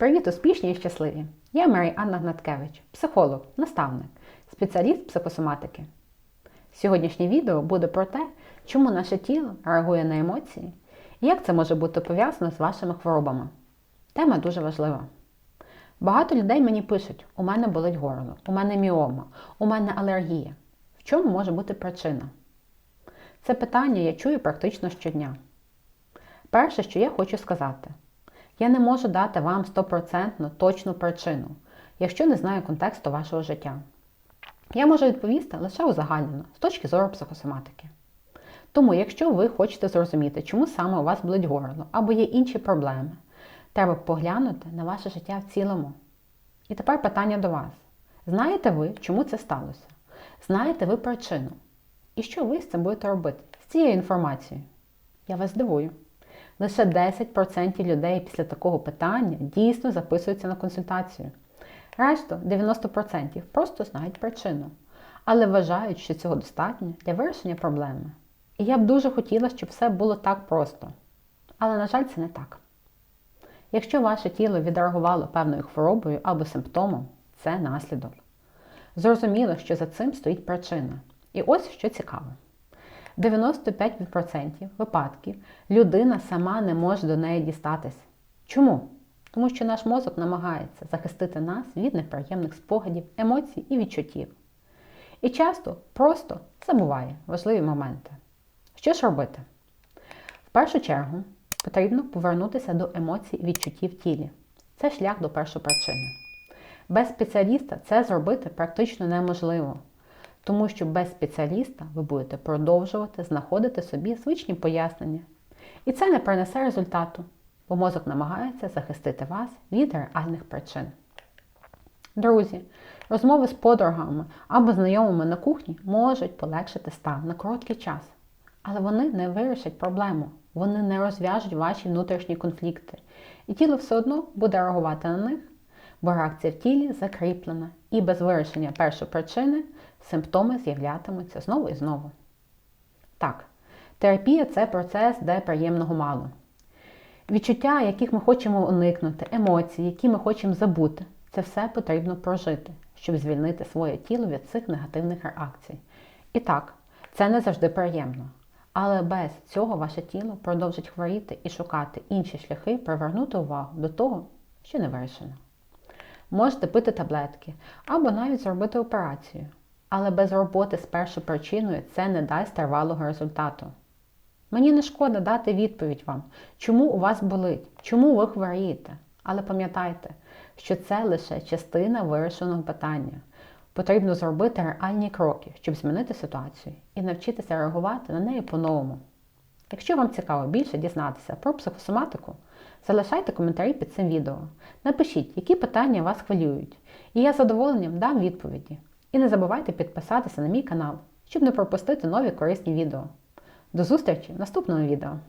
Привіт, успішні і щасливі! Я Марій Анна Гнаткевич, психолог, наставник, спеціаліст психосоматики. Сьогоднішнє відео буде про те, чому наше тіло реагує на емоції і як це може бути пов'язано з вашими хворобами. Тема дуже важлива. Багато людей мені пишуть: у мене болить горло, у мене міома, у мене алергія. В чому може бути причина? Це питання я чую практично щодня. Перше, що я хочу сказати, я не можу дати вам стопроцентно точну причину, якщо не знаю контексту вашого життя. Я можу відповісти лише узагальнено, з точки зору психосоматики. Тому, якщо ви хочете зрозуміти, чому саме у вас болить горло або є інші проблеми, треба поглянути на ваше життя в цілому. І тепер питання до вас. Знаєте ви, чому це сталося? Знаєте ви причину? І що ви з цим будете робити з цією інформацією? Я вас здивую. Лише 10% людей після такого питання дійсно записуються на консультацію. Решту 90% просто знають причину, але вважають, що цього достатньо для вирішення проблеми. І я б дуже хотіла, щоб все було так просто. Але, на жаль, це не так. Якщо ваше тіло відреагувало певною хворобою або симптомом, це наслідок. Зрозуміло, що за цим стоїть причина. І ось що цікаво. 95% випадків людина сама не може до неї дістатися. Чому? Тому що наш мозок намагається захистити нас від неприємних спогадів, емоцій і відчуттів. І часто просто забуває важливі моменти. Що ж робити? В першу чергу потрібно повернутися до емоцій і відчуттів в тілі. Це шлях до першої причини. Без спеціаліста це зробити практично неможливо. Тому що без спеціаліста ви будете продовжувати знаходити собі звичні пояснення. І це не принесе результату, бо мозок намагається захистити вас від реальних причин. Друзі, розмови з подругами або знайомими на кухні можуть полегшити стан на короткий час, але вони не вирішать проблему, вони не розв'яжуть ваші внутрішні конфлікти, і тіло все одно буде реагувати на них, бо реакція в тілі закріплена, і без вирішення першої причини симптоми з'являтимуться знову і знову. Так, терапія це процес, де приємного мало. Відчуття, яких ми хочемо уникнути, емоції, які ми хочемо забути, це все потрібно прожити, щоб звільнити своє тіло від цих негативних реакцій. І так, це не завжди приємно. Але без цього ваше тіло продовжить хворіти і шукати інші шляхи привернути увагу до того, що не вирішено. Можете пити таблетки або навіть зробити операцію. Але без роботи з першою причиною це не дасть тривалого результату. Мені не шкода дати відповідь вам, чому у вас болить, чому ви хворієте. Але пам'ятайте, що це лише частина вирішеного питання. Потрібно зробити реальні кроки, щоб змінити ситуацію і навчитися реагувати на неї по-новому. Якщо вам цікаво більше дізнатися про психосоматику, залишайте коментарі під цим відео. Напишіть, які питання вас хвилюють, і я з задоволенням дам відповіді. І не забувайте підписатися на мій канал, щоб не пропустити нові корисні відео. До зустрічі в наступному відео!